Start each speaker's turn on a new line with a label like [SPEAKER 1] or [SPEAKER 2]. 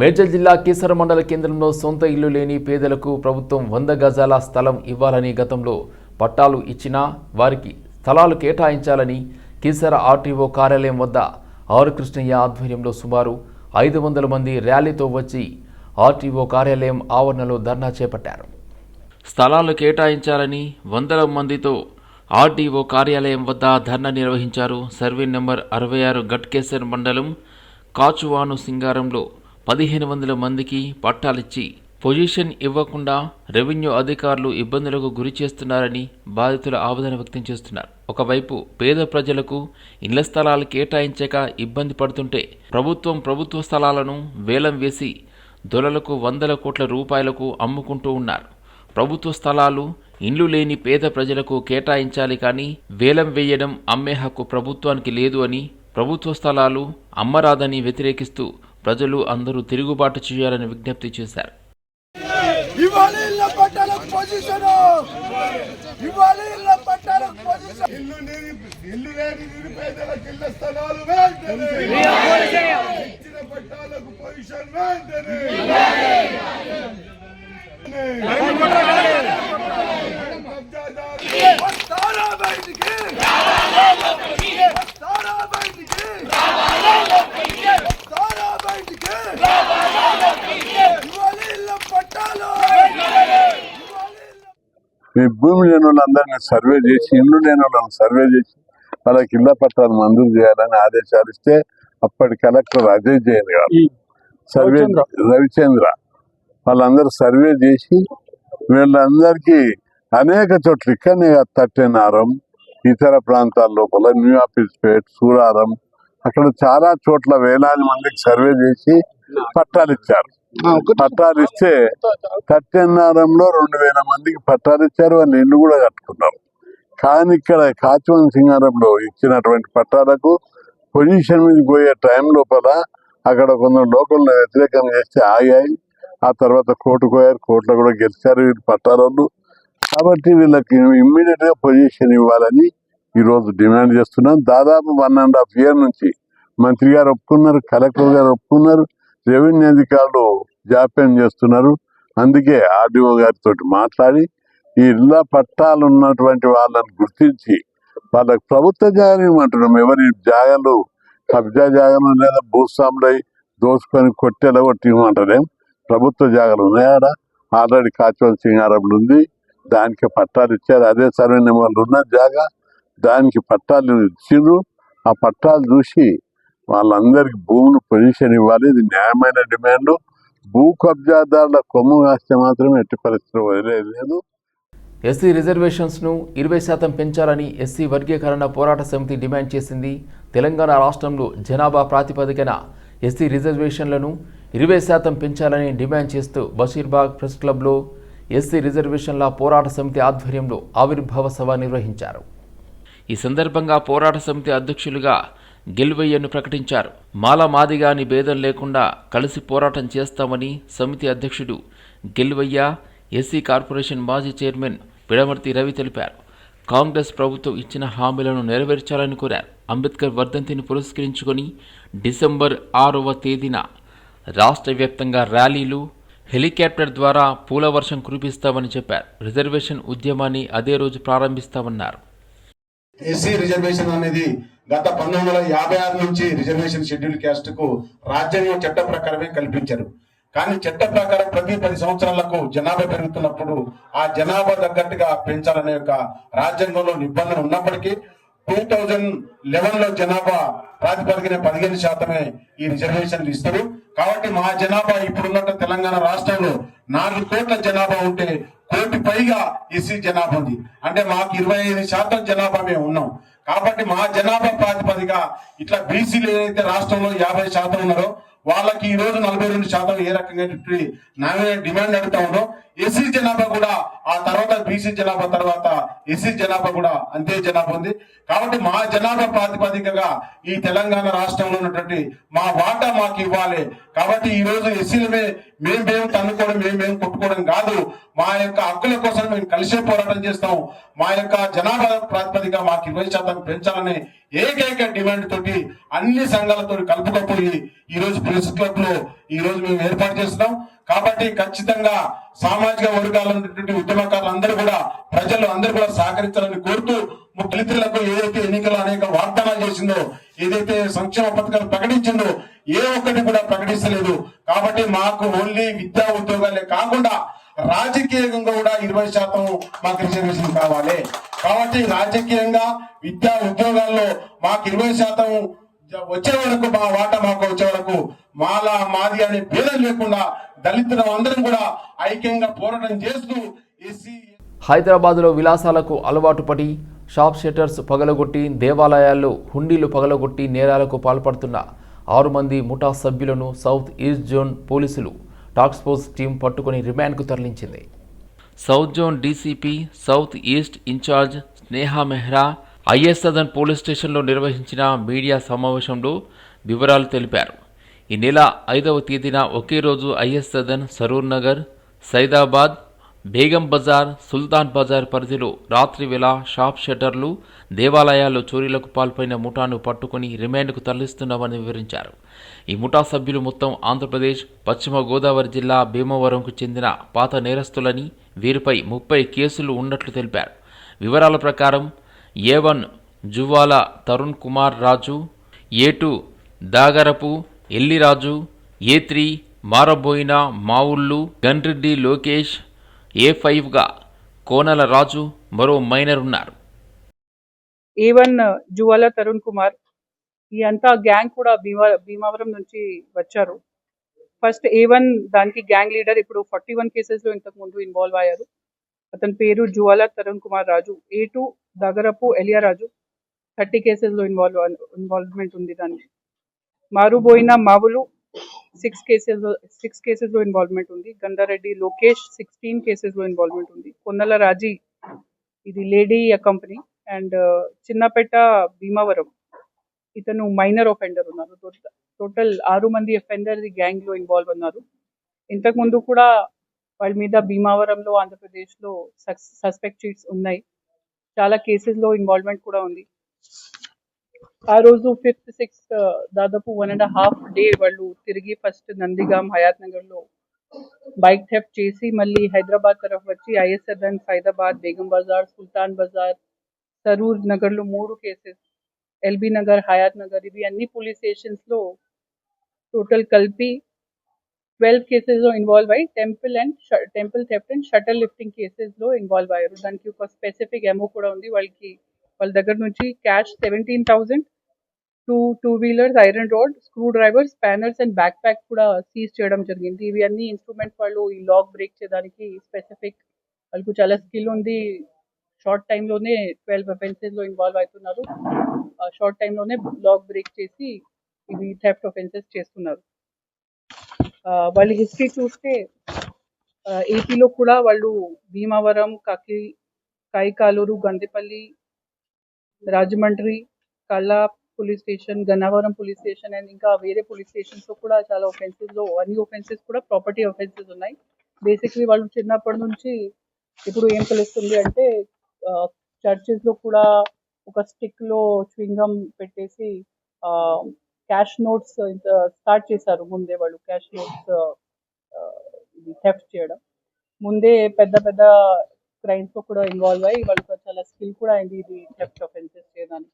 [SPEAKER 1] మేడ్చల్ జిల్లా కీసర మండల కేంద్రంలో సొంత ఇల్లు లేని పేదలకు ప్రభుత్వం వంద గజాల స్థలం ఇవ్వాలని గతంలో పట్టాలు ఇచ్చినా వారికి స్థలాలు కేటాయించాలని కీసర ఆర్టీఓ కార్యాలయం వద్ద ఆరు కృష్ణయ్య ఆధ్వర్యంలో సుమారు ఐదు వందల మంది ర్యాలీతో వచ్చి ఆర్టీఓ కార్యాలయం ఆవరణలో ధర్నా చేపట్టారు. స్థలాలు కేటాయించాలని వందల మందితో ఆర్డీఓ కార్యాలయం వద్ద ధర్నా నిర్వహించారు. సర్వే నెంబర్ అరవై ఆరు గట్కేసర్ మండలం కాచువాను సింగారంలో పదిహేను వందల మందికి పట్టాలిచ్చి పొజిషన్ ఇవ్వకుండా రెవెన్యూ అధికారులు ఇబ్బందులకు గురి చేస్తున్నారని బాధితులు ఆవేదన వ్యక్తం చేస్తున్నారు. ఒకవైపు పేద ప్రజలకు ఇళ్ళ స్థలాలు కేటాయించక ఇబ్బంది పడుతుంటే ప్రభుత్వం ప్రభుత్వ స్థలాలను వేలం వేసి దొరలకు వందల కోట్ల రూపాయలకు అమ్ముకుంటూ ఉన్నారు. ప్రభుత్వ స్థలాలు ఇండ్లు లేని పేద ప్రజలకు కేటాయించాలి కానీ వేలం వేయడం అమ్మే హక్కు ప్రభుత్వానికి లేదు అని ప్రభుత్వ స్థలాలు అమ్మరాదని వ్యతిరేకిస్తూ ప్రజలు అందరూ తిరుగుబాటు చేయాలని విజ్ఞప్తి చేశారు.
[SPEAKER 2] ఇళ్ళ పట్టాలకు పొజిషన్ ఇవాళ ఇళ్ళ పట్టాలకు పొజిషన్
[SPEAKER 3] ఇల్లు లేని ఇల్లు లేని నిరుపేదలకు ఇళ్ళ స్థలాలు వెంటనే. ఇచ్చిన పట్టాలకు పొజిషన్ వెంటనే. కబ్జాదారు
[SPEAKER 2] వస్తారా బయటికి వస్తారా బయటికి వస్తారా బయటికి ఇవాళ ఇళ్ళ పట్టాలు ఇవాళ ఇళ్ళ
[SPEAKER 4] మీ భూమి లేని వాళ్ళందరినీ సర్వే చేసి ఇల్లు లేని వాళ్ళని సర్వే చేసి వాళ్ళకి ఇళ్ళ పట్టాలు మంజూరు చేయాలని ఆదేశాలు ఇస్తే అప్పటి కలెక్టర్ అజయ్ జైన్ గారు సర్వే రవిచంద్ర. వాళ్ళందరూ సర్వే చేసి వీళ్ళందరికీ అనేక చోట్ల ఇక్కడనే తట్టెనారం ఇతర ప్రాంతాల లోపల న్యూ ఆఫీస్పేట్ సూరారం అక్కడ చాలా చోట్ల వేలాది మందికి సర్వే చేసి పట్టాలు ఇచ్చారు. పట్టాలు ఇస్తే కట్టెన్నారంలో రెండు వేల మందికి పట్టాలు ఇచ్చారు వాళ్ళు ఇల్లు కూడా కట్టుకున్నారు. కానీ ఇక్కడ కాచివన్ సింగారంలో ఇచ్చినటువంటి పట్టాలకు పొజిషన్ మీద పోయే టైం లోపల అక్కడ కొందరు లోకల్ వ్యతిరేకం చేస్తే ఆగాయి. ఆ తర్వాత కోర్టుకు పోయారు కోర్టులో కూడా గెలిచారు వీళ్ళు పట్టాలు కాబట్టి వీళ్ళకి ఇమ్మీడియట్గా పొజిషన్ ఇవ్వాలని ఈ రోజు డిమాండ్ చేస్తున్నాం. దాదాపు వన్ అండ్ హాఫ్ ఇయర్ నుంచి మంత్రి గారు ఒప్పుకున్నారు కలెక్టర్ గారు ఒప్పుకున్నారు. రెవెన్యూ అధికారులు జాప్యం చేస్తున్నారు. అందుకే ఆర్డీఓ గారితో మాట్లాడి ఈ ఇళ్ళ పట్టాలు ఉన్నటువంటి వాళ్ళని గుర్తించి వాళ్ళకి ప్రభుత్వ జాగాలు ఇవ్వమంటున్నాం ఎవరి జాగాలు కబ్జా జాగాలు లేదా భూస్వాములై దోసుకొని కొట్టేలా కొట్టి ఇవ్వమంటలేం ప్రభుత్వ జాగాలు ఉన్నాయాడ? ఆల్రెడీ కాచవల్ సింగారంలో ఉంది. దానికి పట్టాలు ఇచ్చారు. అదే సర్వే నెంబర్లు ఉన్న జాగా. దానికి పట్టాలు ఇచ్చిండ్రు. ఆ పట్టాలు చూసి వాళ్ళందరికి భూములు పొజిషన్ ఇవ్వాలి. ఇది న్యాయమైన డిమాండ్ భూ కబ్జాదారుల కొమ్ము కాస్తే మాత్రం ఎట్టి పరిస్థితులు వదిలేదు లేదు.
[SPEAKER 1] ఎస్సీ రిజర్వేషన్స్ను ఇరవై శాతం పెంచాలని ఎస్సీ వర్గీకరణ పోరాట సమితి డిమాండ్ చేసింది. తెలంగాణ రాష్ట్రంలో జనాభా ప్రాతిపదికన ఎస్సీ రిజర్వేషన్లను ఇరవై శాతం పెంచాలని డిమాండ్ చేస్తూ బషీర్బాగ్ ప్రెస్ క్లబ్లో ఎస్సీ రిజర్వేషన్ల పోరాట సమితి ఆధ్వర్యంలో ఆవిర్భావ సభ నిర్వహించారు. ఈ సందర్భంగా పోరాట సమితి అధ్యక్షులుగా గెలువయ్యను ప్రకటించారు. మాల మాదిగా అని భేదం లేకుండా కలిసి పోరాటం చేస్తామని సమితి అధ్యక్షుడు గెలువయ్య ఎస్సీ కార్పొరేషన్ మాజీ చైర్మన్ పిడమర్తి రవి తెలిపారు. కాంగ్రెస్ ప్రభుత్వం ఇచ్చిన హామీలను నెరవేర్చాలని కోరారు. అంబేద్కర్ వర్ధంతిని పురస్కరించుకొని డిసెంబర్ ఆరవ తేదీన రాష్ట్ర వ్యాప్తంగా ర్యాలీలు హెలికాప్టర్ ద్వారా పూల వర్షం కురిపిస్తామని చెప్పారు. రిజర్వేషన్ ఉద్యమాన్ని అదే రోజు ప్రారంభిస్తామన్నారు.
[SPEAKER 5] ఎస్సీ రిజర్వేషన్ అనేది గత పంతొమ్మిది వందల యాభై ఆరు నుంచి రిజర్వేషన్ షెడ్యూల్ క్యాస్ట్కు రాజ్యాంగం చట్ట ప్రకారమే కల్పించారు. కానీ చట్ట ప్రకారం ప్రతి పది సంవత్సరాలకు జనాభా పెరుగుతున్నప్పుడు ఆ జనాభా తగ్గట్టుగా పెంచాలనే యొక్క రాజ్యాంగంలో నిబంధన ఉన్నప్పటికీ టూ థౌజండ్ లెవెన్లో జనాభా ప్రాతిపదికన పదిహేను శాతమే ఈ రిజర్వేషన్లు ఇస్తారు. కాబట్టి మా జనాభా ఇప్పుడున్న తెలంగాణ రాష్ట్రంలో నాలుగు కోట్ల జనాభా ఉంటే కోటి పైగా ఎస్సీ జనాభా ఉంది. అంటే మాకు ఇరవై ఐదు శాతం జనాభా మేము ఉన్నాం. కాబట్టి మా జనాభా ప్రాతిపదిక ఇట్లా బీసీలు ఏదైతే రాష్ట్రంలో యాభై శాతం ఉన్నారో వాళ్ళకి ఈ రోజు నలభై రెండు శాతం ఏ రకంగా నామినే డిమాండ్ అడుగుతా ఉందో ఎస్సీ జనాభా కూడా ఆ తర్వాత బీసీ జనాభా తర్వాత ఎస్సీ జనాభా కూడా అంతే జనాభా ఉంది. కాబట్టి మా జనాభా ప్రాతిపదికగా ఈ తెలంగాణ రాష్ట్రంలో ఉన్నటువంటి మా వాటా మాకు ఇవ్వాలి. కాబట్టి ఈ రోజు ఎస్సీలమే మేమేం తన్నుకోవడం మేము కొట్టుకోవడం కాదు. మా యొక్క హక్కుల కోసం మేము కలిసే పోరాటం చేస్తాం. మా యొక్క జనాభా ప్రాతిపదిక మాకు ఇరవై శాతం పెంచాలని ఏకైక డిమాండ్ తోటి అన్ని సంఘాలతో కలుపుకపోయి ఈ రోజు ప్రెస్ క్లబ్లో ఈ రోజు మేము ఏర్పాటు చేస్తున్నాం. కాబట్టి ఖచ్చితంగా సామాజిక వర్గాల ఉన్నటువంటి ఉద్యమకారులు అందరూ కూడా ప్రజలు అందరూ కూడా సహకరించాలని కోరుతూ దళితులకు ఏదైతే ఎన్నికలు అనేక వాగ్దానాలు చేసిందో ఏదైతే సంక్షేమ పథకాలు ప్రకటించిందో ఏ ఒక్కటి కూడా ప్రకటించలేదు కాబట్టి మాకు ఓన్లీ విద్యా ఉద్యోగాలే కాకుండా రాజకీయంగా కూడా ఇరవై శాతం మాకు రిజర్వేషన్ కావాలి. కాబట్టి రాజకీయంగా విద్యా ఉద్యోగాల్లో మాకు ఇరవై శాతం వచ్చే వరకు మా వాటా మాకు వచ్చే వరకు మాలా మాది అనే భేదం లేకుండా దళితులు అందరం కూడా ఐక్యంగా పోరాటం చేస్తూ ఎస్సీ
[SPEAKER 1] హైదరాబాదులో విలాసాలకు అలవాటు పడి షాప్ షట్టర్స్ పగలగొట్టి దేవాలయాల్లో హుండీలు పగలగొట్టి నేరాలకు పాల్పడుతున్న ఆరు మంది ముఠా సభ్యులను సౌత్ ఈస్ట్ జోన్ పోలీసులు టాస్క్ ఫోర్స్ టీం పట్టుకుని రిమాండ్కు తరలించింది. South zone DCP south east in charge Sneha Mehra IS Sadan police స్టేషన్లో నిర్వహించిన మీడియా సమావేశంలో వివరాలు తెలిపారు. ఈ నెల ఐదవ తేదీన ఒకే రోజు ఐఎస్ సదన్ సరూర్ నగర్ సైదాబాద్ బేగం బజార్ సుల్తాన్ బజార్ పరిధిలో రాత్రి వేళ షాప్ షట్టర్లు దేవాలయాల్లో చోరీలకు పాల్పడిన ముఠాను పట్టుకుని రిమాండ్కు తరలిస్తున్నామని వివరించారు. ఈ ముఠా సభ్యులు మొత్తం ఆంధ్రప్రదేశ్ పశ్చిమ గోదావరి జిల్లా భీమవరంకు చెందిన పాత నేరస్తులని వీరిపై ముప్పై కేసులు ఉన్నట్లు తెలిపారు. వివరాల ప్రకారం A one Juvala Tarun Kumar Raju A two Dagarapu Elliraju A three Maraboina Mavullu Ganreddy Lokesh A ఫైవ్గా Konala Raju మరో మైనర్ ఉన్నారు.
[SPEAKER 6] ఏ వన్ జువాల తరుణ్ కుమార్ ఈ అంతా గ్యాంగ్ కూడా భీమా భీమావరం నుంచి వచ్చారు. ఫస్ట్ ఏ వన్ దానికి గ్యాంగ్ లీడర్ ఇప్పుడు ఫార్టీ వన్ కేసెస్లో ఇంతకు ముందు ఇన్వాల్వ్ అయ్యారు. అతని పేరు Juvala Tarun Kumar Raju. A two Dagarapu Eliyaraju thirty కేసెస్లో ఇన్వాల్వ్ ఇన్వాల్వ్మెంట్ ఉంది దానికి. మారుబోయిన మావులు సిక్స్ కేసెస్లో సిక్స్ కేసెస్లో ఇన్వాల్వ్మెంట్ ఉంది. గండారెడ్డి లోకేష్ సిక్స్టీన్ కేసెస్లో ఇన్వాల్వ్మెంట్ ఉంది. కొన్నల రాజీ ఇది lady company and Chinnapeta Bhimavaram. ఇతను మైనర్ ఒఫెండర్ ఉన్నారు. టోటల్ ఆరు మంది అఫెండర్ గ్యాంగ్లో గ్యాంగ్లో ఇన్వాల్వ్ ఉన్నారు. ఇంతకు ముందు కూడా వాళ్ళ మీద భీమావరంలో ఆంధ్రప్రదేశ్లో సస్పెక్ట్ షీట్స్ ఉన్నాయి. చాలా కేసెస్లో ఇన్వాల్వ్మెంట్ కూడా ఉంది. ఆ రోజు ఫిఫ్త్ సిక్స్త్ uh, దాదాపు వన్ అండ్ హాఫ్ డే వాళ్ళు తిరిగి ఫస్ట్ నందిగాం హయాత్ నగర్లో బైక్ థెఫ్ట్ చేసి మళ్ళీ హైదరాబాద్ తరఫు వచ్చి ఐఎస్ఎఫ్ఎన్ సైదాబాద్ బేగం బజార్ సుల్తాన్ బజార్ సరూర్ నగర్లో మూడు కేసెస్ ఎల్బీ నగర్ హయాత్ నగర్ ఇవి అన్ని పోలీస్ స్టేషన్స్లో టోటల్ కలిపి ట్వెల్వ్ కేసెస్లో ఇన్వాల్వ్ అయ్యి temple and temple theft and shutter lifting కేసెస్లో ఇన్వాల్వ్ అయ్యారు. దానికి ఒక స్పెసిఫిక్ ఎమో కూడా ఉంది. వాళ్ళకి వాళ్ళ దగ్గర నుంచి cash seventeen thousand two two wheelers iron rod screwdrivers spanners and backpack కూడా సీజ్ చేయడం జరిగింది. ఇవి అన్ని ఇన్స్ట్రుమెంట్స్ వాళ్ళు ఈ లాక్ బ్రేక్ చేయడానికి స్పెసిఫిక్ వాళ్ళకు చాలా స్కిల్ ఉంది. షార్ట్ టైంలోనే ట్వెల్వ్లో ఇన్వాల్వ్ అవుతున్నారు. షార్ట్ టైంలోనే లాక్ బ్రేక్ చేసి ఇవి థెఫ్ట్ ఒఫెన్సెస్ చేస్తున్నారు. వాళ్ళ హిస్టరీ చూస్తే ఏపీలో కూడా వాళ్ళు భీమవరం కాకి Kaikaluru Gandipalli Rajahmundry Kalla police station Gannavaram police station and ఇంకా వేరే పోలీస్ స్టేషన్స్లో కూడా చాలా offences లో అన్ని ఒఫెన్సెస్ కూడా ప్రాపర్టీ ఒఫెన్సెస్ ఉన్నాయి. బేసిక్లీ వాళ్ళు చిన్నప్పటి నుంచి ఇప్పుడు ఏం తెలుస్తుంది అంటే చర్చెస్లో కూడా ఒక స్టిక్లో చ్వింగం పెట్టేసి క్యాష్ నోట్స్ స్టార్ట్ చేశారు. ముందే వాళ్ళు క్యాష్ నోట్స్ ఇది థెఫ్ట్ చేయడం. ముందే పెద్ద పెద్ద క్రైమ్స్ కూడా ఇన్వాల్వ్ అయ్యి వాళ్ళతో చాలా స్కిల్ కూడా అయింది ఇది థెఫ్ట్ ఒఫెన్సెస్ చేయడానికి.